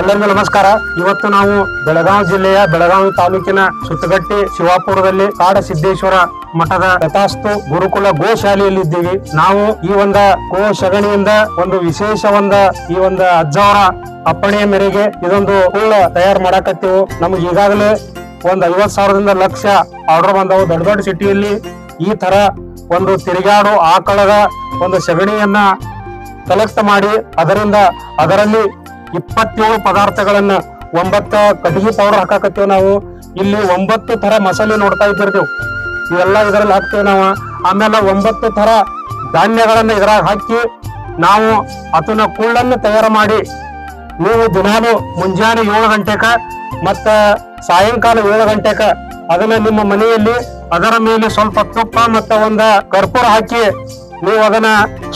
ಎಲ್ಲರಿಗೂ ನಮಸ್ಕಾರ. ಇವತ್ತು ನಾವು ಬೆಳಗಾವಿ ಜಿಲ್ಲೆಯ ಬೆಳಗಾವಿ ತಾಲೂಕಿನ ಸುತ್ತಗಟ್ಟಿ ಶಿವಾಪುರದಲ್ಲಿ ಕಾಡ ಸಿದ್ದೇಶ್ವರ ಮಠದ ಯಥಾಸ್ತು ಗುರುಕುಲ ಗೋಶಾಲೆಯಲ್ಲಿ ಇದ್ದೀವಿ ನಾವು ಈ ಒಂದ ಗೋ ಸಗಣಿಯಿಂದ ಒಂದು ವಿಶೇಷ ಒಂದ ಈ ಒಂದು ಅಜ್ಜವರ ಅಪ್ಪಣೆಯ ಮೇರೆಗೆ ಇದೊಂದು ಹುಳ್ಳ ತಯಾರು ಮಾಡಾಕತ್ತೇವು. ನಮ್ಗೆ ಈಗಾಗಲೇ ಒಂದ್ ಐವತ್ ಸಾವಿರದಿಂದ ಲಕ್ಷ ಆರ್ಡರ್ ಬಂದವು. ದೊಡ್ಡ ದೊಡ್ಡ ಸಿಟಿಯಲ್ಲಿ ಈ ತರ ಒಂದು ತಿರುಗಾಡು ಆಕಳದ ಒಂದು ಸಗಣಿಯನ್ನ ಕಲೆಕ್ಟ್ ಮಾಡಿ ಅದರಿಂದ ಅದರಲ್ಲಿ ಇಪ್ಪತ್ತೇಳು ಪದಾರ್ಥಗಳನ್ನ ಒಂಬತ್ತ ಕಟಗಿ ಪೌಡರ್ ಹಾಕಾಕತ್ತೇವ್ ನಾವು. ಇಲ್ಲಿ ಒಂಬತ್ತು ತರ ಮಸಾಲೆ ನೋಡ್ತಾ ಇದ್ದಿರ್ತೇವೆ. ಇವೆಲ್ಲ ಇದರಲ್ಲಿ ಹಾಕ್ತೇವೆ ನಾವು. ಆಮೇಲೆ ಒಂಬತ್ತು ತರ ಧಾನ್ಯಗಳನ್ನ ಇದ್ರಾಗ ಹಾಕಿ ನಾವು ಅದನ್ನ ಕುಳ್ಳನ್ನು ತಯಾರು ಮಾಡಿ ನೀವು ದಿನಾಲು ಮುಂಜಾನೆ ಏಳು ಗಂಟೆಕ ಮತ್ತ ಸಾಯಂಕಾಲ ಏಳು ಗಂಟೆಕ ಅದನ್ನ ನಿಮ್ಮ ಮನೆಯಲ್ಲಿ ಅದರ ಮೇಲೆ ಸ್ವಲ್ಪ ತುಪ್ಪ ಮತ್ತ ಒಂದ ಕರ್ಪೂರ ಹಾಕಿ ನೀವು ಅದನ್ನ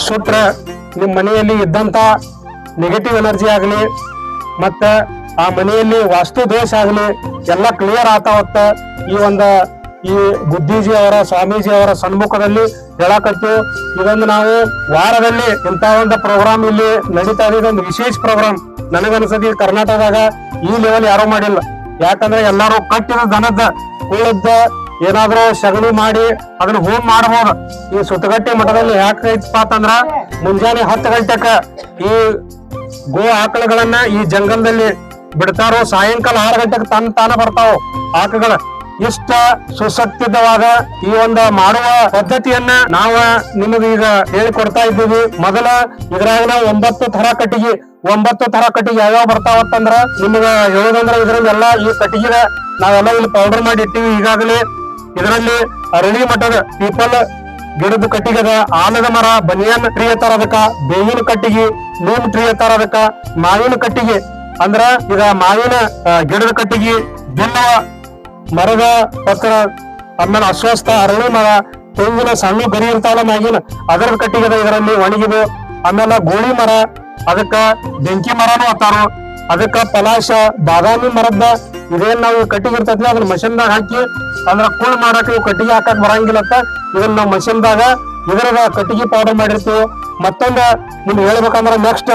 ಸುಟ್ರ ನಿಮ್ಮ ಮನೆಯಲ್ಲಿ ಇದ್ದಂತ ನೆಗೆಟಿವ್ ಎನರ್ಜಿ ಆಗಲಿ, ಮತ್ತ ಆ ಮನೆಯಲ್ಲಿ ವಾಸ್ತು ದೋಷ ಆಗಲಿ, ಎಲ್ಲ ಕ್ಲಿಯರ್ ಆತಾವತ್ತ ಈ ಒಂದು ಈ ಬುದ್ಧಿಜಿ ಅವರ, ಸ್ವಾಮೀಜಿ ಅವರ ಸನ್ಮುಖದಲ್ಲಿ ಹೇಳಕತ್ತೀವಿ ಇದೊಂದು ನಾವು ವಾರದಲ್ಲಿ ಇಂಥ ಒಂದು ಪ್ರೋಗ್ರಾಮ್ ಇಲ್ಲಿ ನಡೀತಾ ಇದೆ. ಇದೊಂದು ವಿಶೇಷ ಪ್ರೋಗ್ರಾಮ್ ನನಗನ್ಸದಿ ಕರ್ನಾಟಕದಾಗ ಈ ಲೆವೆಲ್ ಯಾರು ಮಾಡಿಲ್ಲ. ಯಾಕಂದ್ರೆ ಎಲ್ಲಾರು ಕಟ್ಟಿದ ದನದ ಉಳಿದ ಏನಾದ್ರೂ ಸಗಣಿ ಮಾಡಿ ಅದನ್ನ ಹೋಮ್ ಮಾಡಬಹುದು ಈ ಸುತ್ತಗಟ್ಟಿ ಮಠದಲ್ಲಿ ಯಾಕೆ ಅಂತಂದ್ರ ಮುಂಜಾನೆ ಹತ್ತು ಗಂಟೆಕ ಈ ಗೋ ಆಕಳಗಳನ್ನ ಈ ಜಂಗಲದಲ್ಲಿ ಬಿಡ್ತಾರೋ, ಸಾಯಂಕಾಲ ಆರು ಗಂಟೆಗೆ ತನ್ ತಾನ ಬರ್ತಾವ ಆಕಗಳ ಇಷ್ಟ ಸುಸಕ್ತಿತವಾದ ಈ ಒಂದು ಮಾಡುವ ಪದ್ಧತಿಯನ್ನ ನಾವ ನಿಮಗೆ ಈಗ ಹೇಳಿಕೊಡ್ತಾ ಇದ್ದೀವಿ. ಮೊದಲ ಇದ್ರಾಗ ಒಂಬತ್ತು ತರ ಕಟ್ಟಿಗೆ, ಒಂಬತ್ತು ತರ ಕಟ್ಟಿಗೆ ಯಾವ್ಯಾವ ಬರ್ತಾವತ್ತಂದ್ರ ನಿಮ್ಗ ಹೇಳೋದಂದ್ರ ಇದ್ರಲ್ಲಿ ಎಲ್ಲಾ ಈ ಕಟ್ಟಿಗೆ ನಾವೆಲ್ಲ ಇಲ್ಲಿ ಪೌಡರ್ ಮಾಡಿ ಇಟ್ಟಿವಿ. ಈಗಾಗಲೇ ಇದರಲ್ಲಿ ಅರಳಿ ಮಠದ ಪೀಪಲ್ ಗಿಡದ ಕಟ್ಟಿಗದ ಆಲದ ಮರ, ಬನಿಯನ್ ಟ್ರೀ ತರ ಅದಕ್ಕ ಬೇವಿನ ಕಟ್ಟಿಗೆ ನೂಮ್ ಟ್ರೀ ತರ ಅದಕ್ಕ ಮಾವಿನ ಕಟ್ಟಿಗೆ. ಅಂದ್ರ ಈಗ ಮಾವಿನ ಗಿಡದ ಕಟ್ಟಿಗೆ, ಬಿಲ್ಲವ, ಮರದ ಪತ್ರ, ಆಮೇಲೆ ಅಸ್ವಸ್ಥ ಅರಳಿ ಮರ, ತೆಂಗಿನ, ಸಣ್ಣ ಬರಿ ಇರ್ತಾವಲ್ಲ ಮ್ಯಾಗಿನ, ಅದರ ಕಟ್ಟಿಗದ ಇದರಲ್ಲಿ ಒಣಗಿದು, ಆಮೇಲೆ ಗೋಳಿ ಮರ, ಅದಕ್ಕ ಬೆಂಕಿ ಮರನೂ ಅತ್ತಾರು. ಅದಕ್ಕ ಪಲಾಶ, ಬಾದಾಮಿ ಮರದ ಇದೇನ್ ನಾವು ಕಟ್ಟಿಗೆ ಇರ್ತೈತಿ ಅದನ್ನ ಮಷಿನ್ದಾಗ ಹಾಕಿ, ಅಂದ್ರ ಕೂಳ್ ಮಾಡಕ್ ಇವು ಕಟ್ಟಿಗೆ ಹಾಕಕ್ ಬರಂಗಿಲ್ಲ ಅಂತ ಇದನ್ನ ನಾವು ಮಷಿನ್ದಾಗ ಇದ್ರಾಗ ಕಟ್ಟಿಗೆ ಪೌಡರ್ ಮಾಡಿರ್ತೀವಿ. ಮತ್ತೊಂದ ನಿಮ್ಗೆ ಹೇಳ್ಬೇಕಂದ್ರ ನೆಕ್ಸ್ಟ್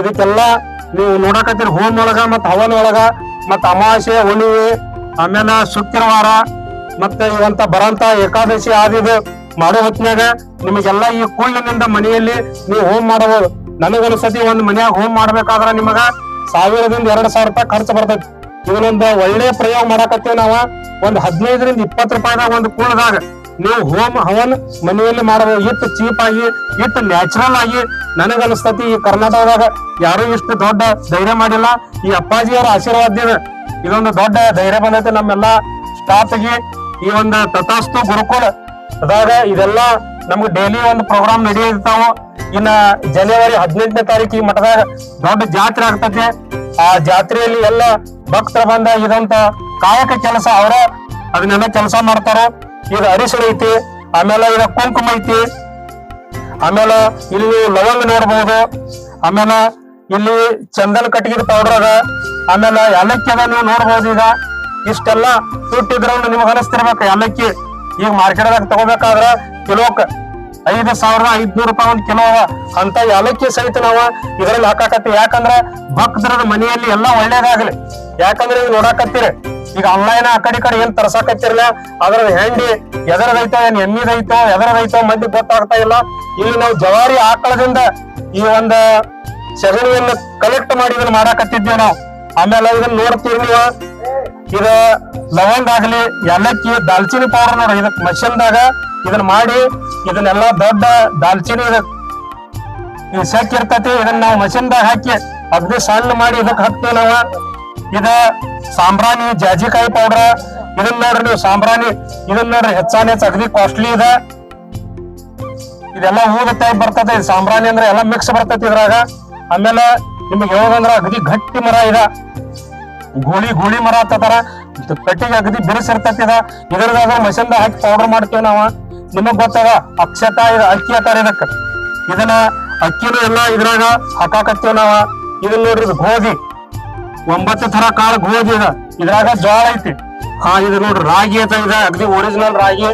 ಇದಕ್ಕೆಲ್ಲ ನೀವು ನೋಡಕತ್ತೀರಿ ಹೋಮ್ ಒಳಗ ಮತ್ತ ಹವನ್ ಒಳಗ, ಮತ್ತ ಅಮಾವಾಸ್ಯೆ, ಹುಣ್ಣಿಮೆ ಆಮೇಲೆ ಶುಕ್ರವಾರ, ಮತ್ತೆ ಇವಂತ ಬರಂತ ಏಕಾದಶಿ ಆದಿದು ಮಾಡೋ ಹೊತ್ತಿನಾಗ ನಿಮಗೆಲ್ಲ ಈ ಕೂಳಿನಿಂದ ಮನೆಯಲ್ಲಿ ನೀವು ಹೋಮ್ ಮಾಡಬಹುದು ನನಗನ್ಸತಿ ಒಂದ್ ಮನ್ಯಾಗ ಹೋಮ್ ಮಾಡ್ಬೇಕಾದ್ರ ನಿಮಗ ಸಾವಿರದಿಂದ ಎರಡ್ ಸಾವಿರ ರೂಪಾಯಿ ಖರ್ಚು ಬರ್ತೈತಿ. ಇದನ್ನೊಂದು ಒಳ್ಳೆ ಪ್ರಯೋಗ ಮಾಡಾಕತ್ತೀವಿ ನಾವ. ಒಂದ್ ಹದಿನೈದರಿಂದ ಇಪ್ಪತ್ತು ರೂಪಾಯಿದಾಗ ಒಂದು ಕುಳ್ಳದಾಗ ನೀವು ಹೋಮ್ ಹವನ್ ಮನೆಯಲ್ಲಿ ಮಾಡಬಹುದು ಇಟ್ಟು ಚೀಪ್ ಆಗಿ ಇಟ್ಟು ನ್ಯಾಚುರಲ್ ಆಗಿ ನನಗನ್ಸ್ತತಿ ಈ ಕರ್ನಾಟಕದಾಗ. ಯಾರು ಇಷ್ಟು ದೊಡ್ಡ ಧೈರ್ಯ ಮಾಡಿಲ್ಲ. ಈ ಅಪ್ಪಾಜಿಯವರ ಆಶೀರ್ವಾದ ಇದೊಂದು ದೊಡ್ಡ ಧೈರ್ಯ ಬಂದೈತೆ ನಮ್ಮೆಲ್ಲ ಸ್ಟಾಫ್ಗೆ. ಈ ಒಂದು ತಥಾಸ್ತು ಗುರುಕುಲ ಅದಾಗ ಇದೆಲ್ಲ ನಮ್ಗೆ ಡೈಲಿ ಒಂದು ಪ್ರೋಗ್ರಾಮ್ ನಡೆಯಿರ್ತಾವ ಇನ್ನ ಜನವರಿ ಹದಿನೆಂಟನೇ ತಾರೀಕು ಈ ಮಠದಾಗ ದೊಡ್ಡ ಜಾತ್ರೆ ಆಗ್ತದೆ ಆ ಜಾತ್ರೆಯಲ್ಲಿ ಎಲ್ಲ ಭಕ್ತರ ಬಂದ ಇದಂತ ಕಾಯಕ ಕೆಲಸ ಅವರ, ಅದನ್ನೆಲ್ಲ ಕೆಲಸ ಮಾಡ್ತಾರ. ಈಗ ಅರಿಶಿಣ ಐತಿ, ಆಮೇಲೆ ಇದು ಕುಂಕುಮ ಐತಿ. ಆಮೇಲೆ ಇಲ್ಲಿ ಲವಂಗ ನೋಡ್ಬೋದು. ಆಮೇಲೆ ಇಲ್ಲಿ ಚಂದನ ಕಟ್ಟಿಗೆ ಪೌಡರ್ ಅದ. ಆಮೇಲೆ ಏಲಕ್ಕಿ ಅದ ನೀವು ನೋಡ್ಬೋದು ಈಗ. ಇಷ್ಟೆಲ್ಲ ತುಟ್ಟಿದ್ರ ನಿಮ್ಗೆ ಅನಿಸ್ತಿರ್ಬೇಕು, ಏಲಕ್ಕಿ. ಈಗ ಮಾರ್ಕೆಟ್ದಾಗ ತಗೋಬೇಕಾದ್ರ ಕಿಲೋಕ್ ಐದು ಸಾವಿರದ ಐದ್ನೂರು ರೂಪಾಯಿ ಒಂದ್ ಕಿಲೋ ಅವ. ಅಂತ ಏಲಕ್ಕಿ ಸಹಿತ ನಾವು ಇದರಲ್ಲಿ ಹಾಕಾಕತ್ತೀವಿ. ಯಾಕಂದ್ರ ಭಕ್ತರ ಮನೆಯಲ್ಲಿ ಎಲ್ಲ ಒಳ್ಳೇದಾಗ್ಲಿ. ಯಾಕಂದ್ರೆ ಈಗ ನೋಡಾಕತ್ತೀರಿ. ಈಗ ಆನ್ಲೈನ್ ಆ ಕಡೆ ಕಡೆ ಏನ್ ತರ್ಸಾಕತ್ತಿರಲ್ಲ ಅದ್ರ ಹೆಂಡಿ ಎದರದೈತೋ ಏನ್ ಎಮ್ಮಿದೈತೋ ಎದರದೈತೋ ಮಂದಿ ಗೊತ್ತಾಗ್ತಾ ಇಲ್ಲ. ಇಲ್ಲಿ ನಾವು ಜವಾರಿ ಆಕಳದಿಂದ ಈ ಒಂದ ಸಗಣಿಯನ್ನ ಕಲೆಕ್ಟ್ ಮಾಡಿ ಇದನ್ನ ಮಾಡಾಕತ್ತಿದ್ವಿ ನಾವು. ಆಮೇಲೆ ಇದನ್ನ ನೋಡ್ತೀವಿ ನೀವು. ಇದ ಲವಂಗ ಆಗ್ಲಿ, ಏಲಕ್ಕಿ ದಾಲ್ಚಿನಿ ಪೌಡರ್ ನೋಡ್ರಿ. ಇದಕ್ ಮಷಿನ್ದಾಗ ಇದನ್ನ ಮಾಡಿ ಇದನ್ನೆಲ್ಲ ದೊಡ್ಡ ದಾಲ್ಚಿನಿ ಇದಕ್ ಸೆಕ್ ಇರ್ತೈತಿ, ಇದನ್ನ ನಾವು ಮಷಿನ್ದಾಗ ಹಾಕಿ ಅಗ್ದಿ ಸಣ್ಣ ಮಾಡಿ ಇದಕ್ ಹಾಕ್ತೀವಿ ನಾವ. ಇದ ಸಾಂಬ್ರಾಣಿ ಜಾಜಿಕಾಯಿ ಪೌಡರ್ ಇದನ್ನ ನೋಡ್ರಿ ನೀವು ಸಾಂಬ್ರಾಣಿ ಇದನ್ನ ನೋಡ್ರಿ ಹೆಚ್ಚಾನೆ ಹೆಚ್ಚು ಅಗದಿ ಕಾಸ್ಟ್ಲಿ ಇದೆ. ಇದೆಲ್ಲ ಹೂದ ಟೈಪ್ ಬರ್ತದೆ ಸಾಂಬ್ರಾಣಿ ಅಂದ್ರೆ ಎಲ್ಲ ಮಿಕ್ಸ್ ಬರ್ತೈತಿ ಇದ್ರಾಗ. ಆಮೇಲೆ ನಿಮ್ಗೆ ಯಾವಾಗಂದ್ರ ಅಗದಿ ಗಟ್ಟಿ ಮರ ಇದ. ಗೂಳಿ ಗೂಳಿ ಮರ ಹತ್ತತಾರ ಕಟ್ಟಿಗೆ ಅಗದಿ ಬಿರುಸಿರ್ತೈತಿ ಇದ. ಇದ್ರದಾಗ ಮಷಿನ್ದ ಹಾಕಿ ಪೌಡರ್ ಮಾಡ್ತೀವಿ ನಾವ. ನಿಮಗ್ ಗೊತ್ತದ ಅಕ್ಷತ ಇದ, ಅಕ್ಕಿ ಹತ್ತಾರ ಇದಕ್ಕ. ಇದನ್ನ ಅಕ್ಕಿನೂ ಎಲ್ಲ ಇದ್ರಾಗ ಹಾಕಾಕತ್ತೀವಿ ನಾವ. ಇದನ್ನ ನೋಡ್ರಿ ಗೋಧಿ. ಒಂಬತ್ತು ತರ ಕಾಳು ಗೋಧಿ ಇದ ಇದ್ರಾಗ ಜೋಳ ಐತಿ. ಹಾ, ಇದು ನೋಡ್ರಿ, ರಾಗಿ ಐತ ಇದ. ಅಗದಿ ಒರಿಜಿನಲ್ ರಾಗಿ.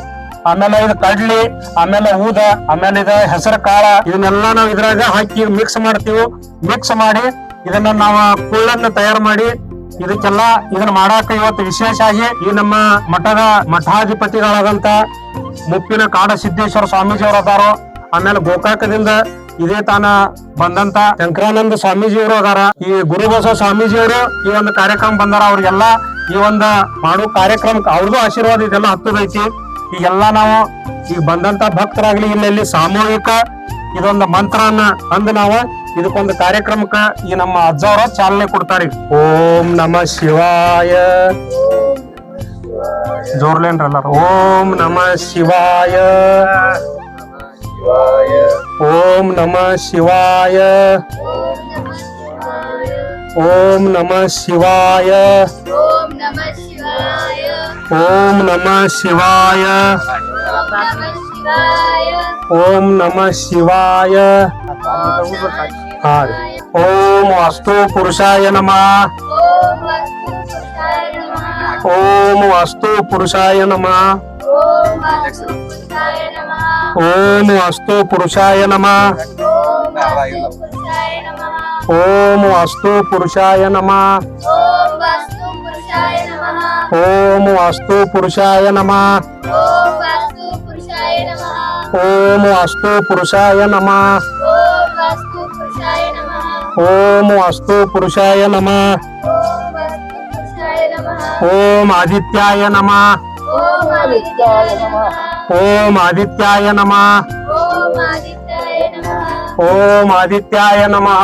ಆಮೇಲೆ ಇದು ಕಡ್ಲಿ, ಆಮೇಲೆ ಊದ, ಆಮೇಲೆ ಇದ ಹೆಸರು ಕಾಳ ಇದನ್ನೆಲ್ಲ ನಾವು ಇದ್ರಾಗ ಹಾಕಿ ಮಿಕ್ಸ್ ಮಾಡ್ತೀವಿ. ಮಿಕ್ಸ್ ಮಾಡಿ ಇದನ್ನ ನಾವು ಕುಳ್ಳನ್ನ ತಯಾರು ಮಾಡಿ ಇದಕ್ಕೆಲ್ಲ ಇದನ್ನ ಮಾಡಾಕ ಇವತ್ತು ವಿಶೇಷ ಆಗಿ ಈ ನಮ್ಮ ಮಠದ ಮಠಾಧಿಪತಿಗಳಾದಂತ ಮುಪ್ಪಿನ ಕಾಡ ಸಿದ್ದೇಶ್ವರ ಸ್ವಾಮೀಜಿ ಅವರು ಅದಾರೋ. ಆಮೇಲೆ ಗೋಕಾಕದಿಂದ ಇದೇ ತಾನ ಬಂದಂತ ಶಂಕರಾನಂದ ಸ್ವಾಮೀಜಿಯವರು ಅದಾರ. ಈ ಗುರುಬಸವ ಸ್ವಾಮೀಜಿಯವರು ಈ ಒಂದು ಕಾರ್ಯಕ್ರಮ ಬಂದಾರ. ಅವ್ರಿಗೆಲ್ಲ ಈ ಒಂದು ಮಾಡೋ ಕಾರ್ಯಕ್ರಮಕ್ಕೆ ಅವ್ರಿಗೂ ಆಶೀರ್ವಾದ ಇದೆಲ್ಲ ಹತ್ತದೈತಿ. ಈಗೆಲ್ಲ ನಾವು ಈಗ ಬಂದಂತ ಭಕ್ತರಾಗ್ಲಿ ಇಲ್ಲಿ ಸಾಮೂಹಿಕ ಇದೊಂದು ಮಂತ್ರನ ಅಂದು ನಾವು ಇದಕ್ಕೊಂದು ಕಾರ್ಯಕ್ರಮಕ್ಕ ಈ ನಮ್ಮ ಅಜ್ಜವರ ಚಾಲನೆ ಕೊಡ್ತಾರೆ. ಓಂ ನಮ ಶಿವಾಯ. ಜೋರ್ಲೇನ್ರಲ್ಲ ಓಂ ನಮ ಶಿವಾಯ ಶಿವಾಯ. Om Namah Shivaya. Om Namah Shivaya. Om Namah Shivaya. Om Namah Shivaya. Om Namah Shivaya. Om Vastu Purushaya Nama Om Vastu Purushaya nama. Om Vastu Purushaya nama. ఓం అస్తు పురుషాయ నమ. ఓం అస్తు పురుషాయ నమ. ఓం అస్తు పురుషాయ నమ. ఓం అస్తు పురుషాయ నమ. ఓం అస్తు పురుషాయ నమ. ఓం ఆదిత్యాయ నమ. ఓం ఆదిత్యాయ నమ. ओम आदित्याय नमः ओम आदित्याय नमः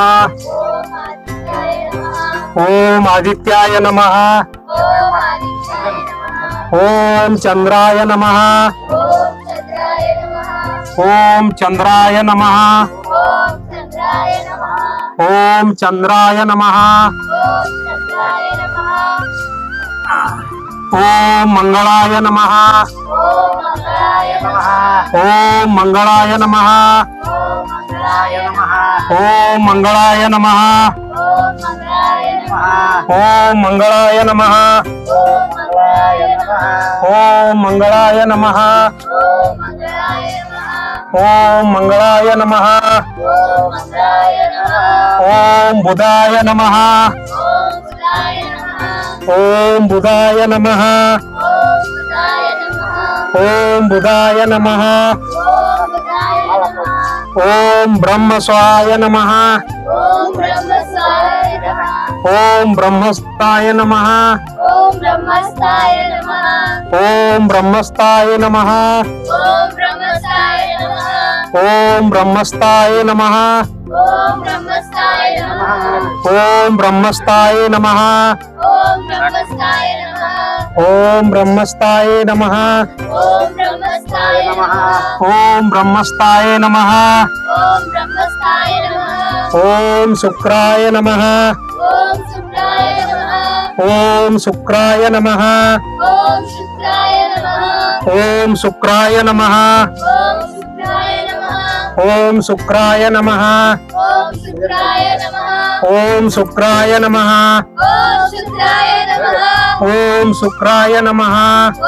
ओम आदित्याय नमः ओम चंद्राय नमः ओम चंद्राय नमः ओम चंद्राय नमः ओम ओम मंगलाय नमः। ओम मंगलाय नमः। ओम मंगलाय नमः। ओम मंगलाय नमः। ओम मंगलाय नमः। ओम मंगलाय नमः। ओम बुधाय नमः। ఓం బుధాయ నమ. ఓం బుధాయ నమ. ఓం బ్రహ్మస్వాయ నమ. ఓం బ్రహ్మస్థాయ నమ. ఓం బ్రహ్మస్థాయ నమ. ఓం బ్రహ్మస్థాయ నమ. ఓం బ్రహ్మస్థాయ నమ. ఓం బ్రహ్మస్థాయ నమ. ఓం బ్రహ్మస్థాయ నమ। ఓం శుక్రాయ నమ. ఓం శుక్రాయ నమ। ఓం శుక్రాయ నమ. ఓం శుక్రాయ నమ। ఓం శుక్రాయ నమ. ఓం శుక్రాయ నమ।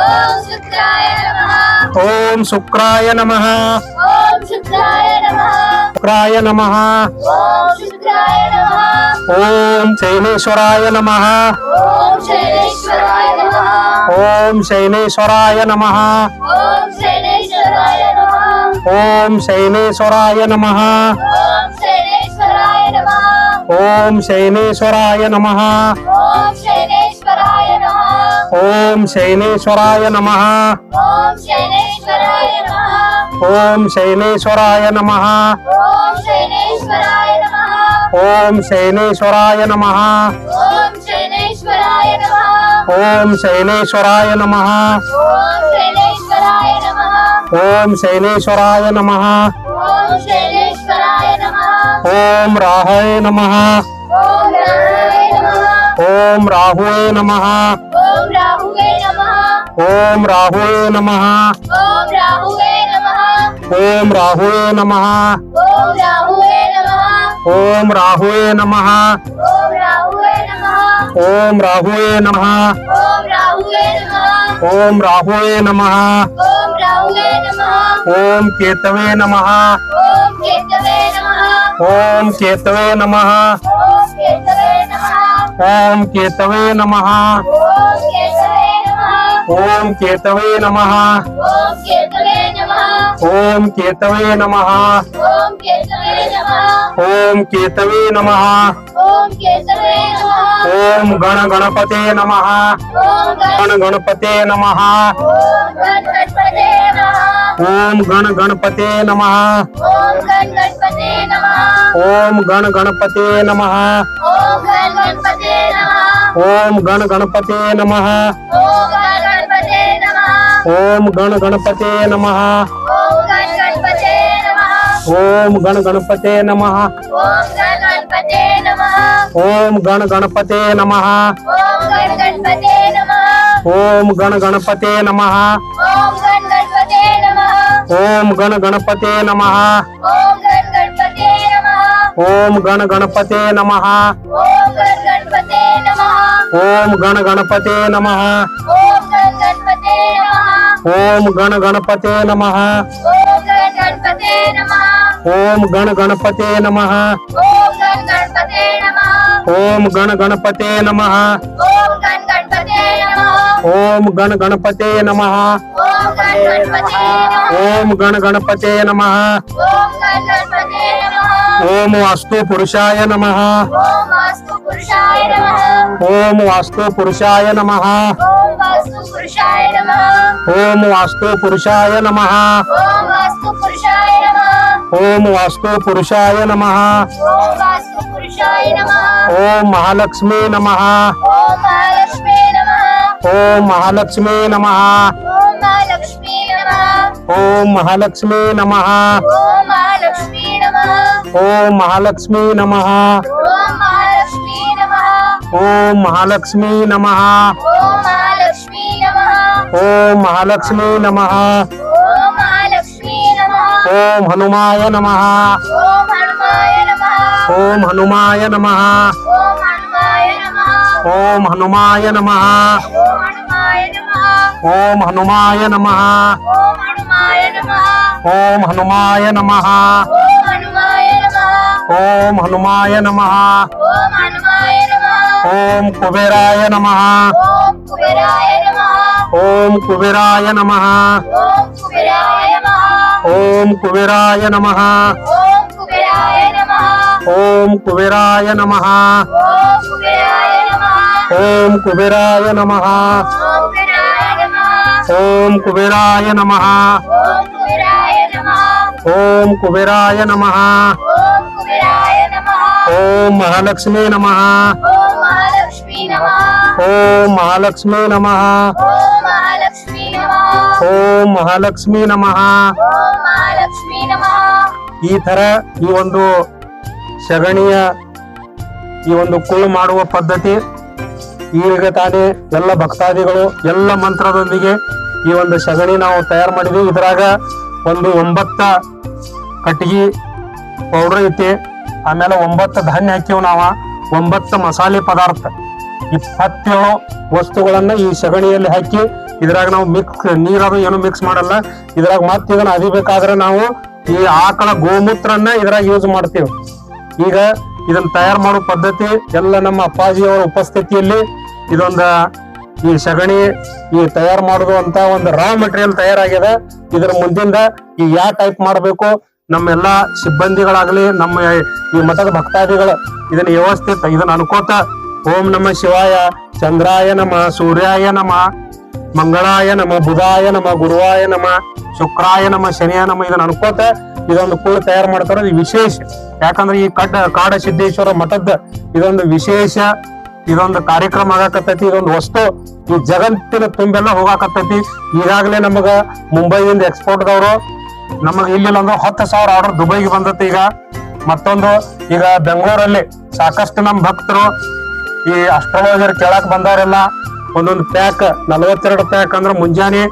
ఓం శుక్రాయ నమ ఓం శుక్రాయ నమ శుక్రాయ నమ ఓం శైలేశ్వరాయ నమ ఓం శైలేశ్వరాయ నమ ఓం శైలేశ్వరాయ నమ ఓం శైనేశ్వరాయ నమ ఓం శైనేశ్వరాయ నమ ఓం శైనేశ్వరాయ నమ ఓం శైనేశ్వరాయ నమ ఓం శైనేశ్వరాయ నమ ఓం శైనేశ్వరాయ నమ ఓం శైనేశ్వరాయ నమ ओम राहय नमः ओम राहुए नमः ओम राहुए नमः ओम राहुए नमः ओम राहुए नमः ओम राहुए नमः ओम राहुए नमः ओम केतवे नमः ओम केतवे नमः। ओम केतवे नमः। ओम केतवे नमः। ओम केतवे नमः। ओम केतवे नमः। ओम गण गणपते नमः। गण गणपते नमः। गण गणपते ओम गण गणपते नमः। ओम गण गणपते नमः। ओम गण गणपते नमः। ओम गण गणपते नमः। ओम गण गणपते नमः। ओम गण गणपते नमः। ओम गण गणपते नमः। ओम गण गणपते नमः ओम गण गणपते नमः ओम गण गणपते नमः ओम गण गणपते नमः ओम गण गणपते नमः ओम गण गणपते नमः ओम गण गणपते नमः ओम गण गणपते नमः ओम गण गणपते नमः ओम गण गणपते नमः ओम गण गणपते नमः ओम गण गणपते नमः ओम गण गणपते नमः ओम गण गणपते नमः ओम गण गणपते नमः ओम गण गणपते नमः ओम गण गणपते नमः ओम वास्तु पुरुषाय नमः ओम वास्तु पुरुषाय नमः ओम वास्तु पुरुषाय नमः ओम वास्तु पुरुषाय नमः ओम महालक्ष्मी नमः ओम महालक्ष्मी नमः ओम महालक्ष्मी नमः ओम महालक्ष्मी नमः ओम महालक्ष्मी नमः ओम महालक्ष्मी नमः ओम महालक्ष्मी नमः ओम हनुमाय नमः ओम हनुमाय नमः ओम हनुमाय नमः ओम हनुमाय नमः ओम हनुमाय नमः ओम हनुमाय नमः ओम कुबेराय नमः ओम कुबेराय नमः ओम कुबेराय नमः ओम कुबेराय ओम कुबेराय नमः ओम कुबेराय नमः ओम कुबेराय नमः ओम कुबेराय नमः ओम कुबेराय नमः ओम महालक्ष्मी नमः ओम महालक्ष्मी नमः ಓಂ ಮಹಾಲಕ್ಷ್ಮಿ ನಮಃ. ಈ ತರ ಈ ಒಂದು ಸಗಣಿಯ ಈ ಒಂದು ಕುಳ್ಳು ಮಾಡುವ ಪದ್ಧತಿ ಈಗ ತಾನೇ ಎಲ್ಲ ಭಕ್ತಾದಿಗಳು ಎಲ್ಲ ಮಂತ್ರದೊಂದಿಗೆ ಈ ಒಂದು ಸಗಣಿ ನಾವು ತಯಾರು ಮಾಡಿದ್ವಿ. ಇದ್ರಾಗ ಒಂದು ಒಂಬತ್ತ ಕಟ್ಟಿಗೆ ಪೌಡರ್ ಐತಿ. ಆಮೇಲೆ ಒಂಬತ್ತು ಧಾನ್ಯ ಹಾಕಿವ್ ನಾವ. ಒಂಬತ್ತು ಮಸಾಲೆ ಪದಾರ್ಥ. ಇಪ್ಪತ್ತೇಳು ವಸ್ತುಗಳನ್ನ ಈ ಸಗಣಿಯಲ್ಲಿ ಹಾಕಿ ಇದ್ರಾಗ ನಾವು ಮಿಕ್ಸ್ ನೀರಾದ್ರು ಏನು ಮಿಕ್ಸ್ ಮಾಡಲ್ಲ. ಇದ್ರಾಗ ಮತ್ತೆ ಇದನ್ನ ಅದಿಬೇಕಾದ್ರೆ ನಾವು ಈ ಆಕಳ ಗೋಮೂತ್ರನ್ನ ಇದ್ರಾಗ ಯೂಸ್ ಮಾಡ್ತೀವಿ. ಈಗ ಇದನ್ನ ತಯಾರು ಮಾಡೋ ಪದ್ಧತಿ ಎಲ್ಲ ನಮ್ಮ ಅಪ್ಪಾಜಿಯವರ ಉಪಸ್ಥಿತಿಯಲ್ಲಿ ಇದೊಂದು ಈ ಸಗಣಿ ಈ ತಯಾರು ಮಾಡುದು ಅಂತ ಒಂದು ರಾ ಮೆಟೀರಿಯಲ್ ತಯಾರಾಗಿದೆ. ಇದ್ರ ಮುಂದಿಂದ ಈ ಯಾವ ಟೈಪ್ ಮಾಡಬೇಕು ನಮ್ಮೆಲ್ಲಾ ಸಿಬ್ಬಂದಿಗಳಾಗ್ಲಿ, ನಮ್ಮ ಈ ಮಠದ ಭಕ್ತಾದಿಗಳು ಇದನ್ನ ವ್ಯವಸ್ಥಿತ, ಇದನ್ನ ಅನ್ಕೋತ ಓಂ ನಮ ಶಿವಾಯ, ಚಂದ್ರಾಯ ನಮ, ಸೂರ್ಯಾಯ ನಮ, ಮಂಗಳಾಯ ನಮ, ಬುಧಾಯ ನಮ, ಗುರುವಾಯ ನಮ, ಶುಕ್ರಾಯ ನಮ, ಶನಿಯ ನಮ, ಇದನ್ನ ಅನ್ಕೋತ ಇದೊಂದು ಕೂಳು ತಯಾರು ಮಾಡ್ತಾರ. ವಿಶೇಷ. ಯಾಕಂದ್ರೆ ಈ ಕಡ್ಡ ಕಾಡ ಸಿದ್ದೇಶ್ವರ ಮಠದ ಇದೊಂದು ವಿಶೇಷ, ಇದೊಂದು ಕಾರ್ಯಕ್ರಮ ಆಗಾಕತ್ತೈತಿ, ಇದೊಂದು ವಸ್ತು. ಈ ಜಗತ್ತಿನ ತುಂಬೆಲ್ಲ ಹೋಗಾಕತ್ತೈತಿ. ಈಗಾಗಲೇ ನಮಗ ಮುಂಬೈದಿಂದ ಎಕ್ಸ್ಪೋರ್ಟ್ ದವರು. ನಮಗ ಇಲ್ಲಿಲ್ಲ ಅಂದ್ರೆ ಹತ್ತು ಸಾವಿರ ಆರ್ಡರ್ ದುಬೈಗೆ ಬಂದತ್ತೆ ಈಗ. ಮತ್ತೊಂದು, ಈಗ ಬೆಂಗಳೂರಲ್ಲಿ ಸಾಕಷ್ಟು ನಮ್ಮ ಭಕ್ತರು ಈ ಅಸ್ಟ್ರಾಲಜರ್ ಕೇಳಕ್ ಬಂದಾರೆಲ್ಲ, ಒಂದೊಂದು ಪ್ಯಾಕ್ ನಲವತ್ತೆರಡು ಪ್ಯಾಕ್ ಅಂದ್ರೆ ಮುಂಜಾನೆ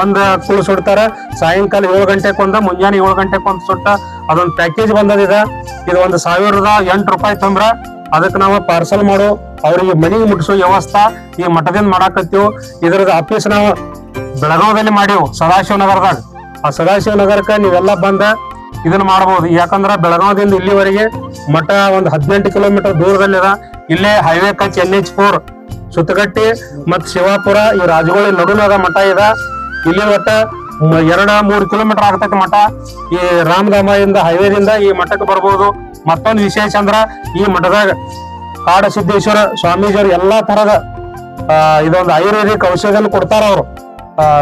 ಒಂದ್ ಕುಳು ಸುಡ್ತಾರ, ಸಾಯಂಕಾಲ ಏಳು ಗಂಟೆಗೆ ಒಂದ, ಮುಂಜಾನೆ ಏಳು ಗಂಟೆಗೆ ಒಂದ್ ಸುಟ್ಟ, ಅದೊಂದು ಪ್ಯಾಕೇಜ್ ಬಂದದಿದ. ಇದು ಒಂದು ಸಾವಿರದ ಎಂಟು ರೂಪಾಯಿ ತಂದ್ರ ಅದಕ್ಕೆ ನಾವು ಪಾರ್ಸಲ್ ಮಾಡು, ಅವ್ರಿಗೆ ಮನೆಗೆ ಮುಟ್ಟಿಸೋ ವ್ಯವಸ್ಥೆ ಈ ಮಠದಿಂದ ಮಾಡಾಕತ್ತೀವಿ. ಇದ್ರದ್ದು ಆಫೀಸ್ ನಾವು ಬೆಳಗಾವದಲ್ಲಿ ಮಾಡೀವು, ಸದಾಶಿವ ನಗರದಾಗ. ಆ ಸದಾಶಿವ ನಗರಕ್ಕೆ ನೀವೆಲ್ಲ ಬಂದ ಇದನ್ನ ಮಾಡಬಹುದು ಯಾಕಂದ್ರ ಬೆಳಗಾವದಿಂದ ಇಲ್ಲಿವರೆಗೆ ಮಠ ಒಂದು ಹದಿನೆಂಟು ಕಿಲೋಮೀಟರ್ ದೂರದಲ್ಲಿದ. ಇಲ್ಲೇ ಹೈವೇ ಕಚ್ ಎನ್ ಎಚ್ ಫೋರ್ ಸುತ್ತಗಟ್ಟಿ ಮತ್ ಶಿವಾಪುರ, ಈ ರಾಜಗೋಳಿ ನಡುನದ ಮಠ ಇದ. ಇಲ್ಲಿ ಒಟ್ಟ ಎರಡ ಮೂರು ಕಿಲೋಮೀಟರ್ ಆಗ್ತೈತಿ ಮಠ. ಈ ರಾಮಧಾಮ ಇಂದ ಹೈವೇದಿಂದ ಈ ಮಠಕ್ಕೆ ಬರ್ಬೋದು. ಮತ್ತೊಂದು ವಿಶೇಷ ಅಂದ್ರ ಈ ಮಠದಾಗ ಕಾಡ ಸಿದ್ದೇಶ್ವರ ಸ್ವಾಮೀಜಿಯವರು ಎಲ್ಲಾ ತರದ ಇದೊಂದು ಆಯುರ್ವೇದಿಕ್ ಔಷಧಿಯನ್ನು ಕೊಡ್ತಾರ ಅವರು.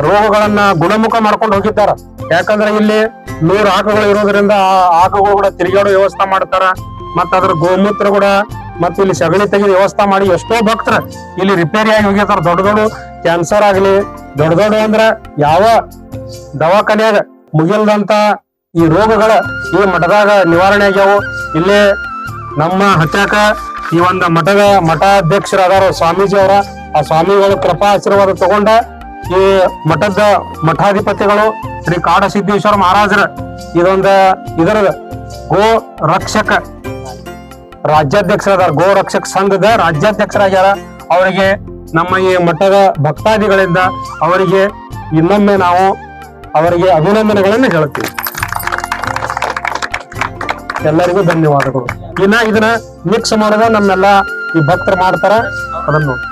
ರೋಗಗಳನ್ನ ಗುಣಮುಖ ಮಾಡ್ಕೊಂಡು ಹೋಗಿದ್ದಾರ. ಯಾಕಂದ್ರೆ ಇಲ್ಲಿ ನೂರು ಆಕಗಳು ಇರೋದ್ರಿಂದ ಆ ಆಕಗಳು ಕೂಡ ತಿರುಗಾಡೋ ವ್ಯವಸ್ಥೆ ಮಾಡ್ತಾರ. ಮತ್ತ ಅದ್ರ ಗೋಮೂತ್ರ ಕೂಡ ಮತ್ತ ಇಲ್ಲಿ ಸಗಣಿ ತೆಗೆದು ವ್ಯವಸ್ಥೆ ಮಾಡಿ ಎಷ್ಟೋ ಭಕ್ತರ ಇಲ್ಲಿ ರಿಪೇರಿ ಆಗಿ ಹೋಗಿರ್ತಾರ. ದೊಡ್ಡ ದೊಡ್ಡ ಕ್ಯಾನ್ಸರ್ ಆಗ್ಲಿ, ದೊಡ್ಡ ದೊಡ್ಡ ಅಂದ್ರ ಯಾವ ದವಾಖಾನೆಯಾಗ ಮುಗಿಲ್ದಂತ ಈ ರೋಗಗಳ ಈ ಮಠದಾಗ ನಿವಾರಣೆ ಆಗ್ಯಾವು. ಇಲ್ಲಿ ನಮ್ಮ ಹತ್ಯಾಕ ಈ ಒಂದು ಮಠದ ಮಠಾಧ್ಯಕ್ಷರಾದಾರ ಸ್ವಾಮೀಜಿ ಅವರ, ಆ ಸ್ವಾಮಿಗಳು ಕೃಪಾ ಆಶೀರ್ವಾದ ತಗೊಂಡ ಈ ಮಠದ ಮಠಾಧಿಪತಿಗಳು ಶ್ರೀ ಕಾಡಸಿದ್ದೇಶ್ವರ ಮಹಾರಾಜರ ಇದೊಂದ ಇದರ ಗೋ ರಕ್ಷಕ ರಾಜ್ಯಾಧ್ಯಕ್ಷರಾದ ಗೋ ರಕ್ಷಕ ಸಂಘದ ರಾಜ್ಯಾಧ್ಯಕ್ಷರಾಗ್ಯಾರ. ಅವರಿಗೆ ನಮ್ಮ ಈ ಮಠದ ಭಕ್ತಾದಿಗಳಿಂದ ಅವರಿಗೆ ಇನ್ನೊಮ್ಮೆ ನಾವು ಅವರಿಗೆ ಅಭಿನಂದನೆಗಳನ್ನು ಹೇಳ್ತೀವಿ. ಎಲ್ಲರಿಗೂ ಧನ್ಯವಾದಗಳು. ಇನ್ನ ಇದನ್ನ ಮಿಕ್ಸ್ ಮಾಡೋದ ನಮ್ಮೆಲ್ಲ ಈ ಭಕ್ತರು ಮಾಡ್ತಾರ. ಅದನ್ನು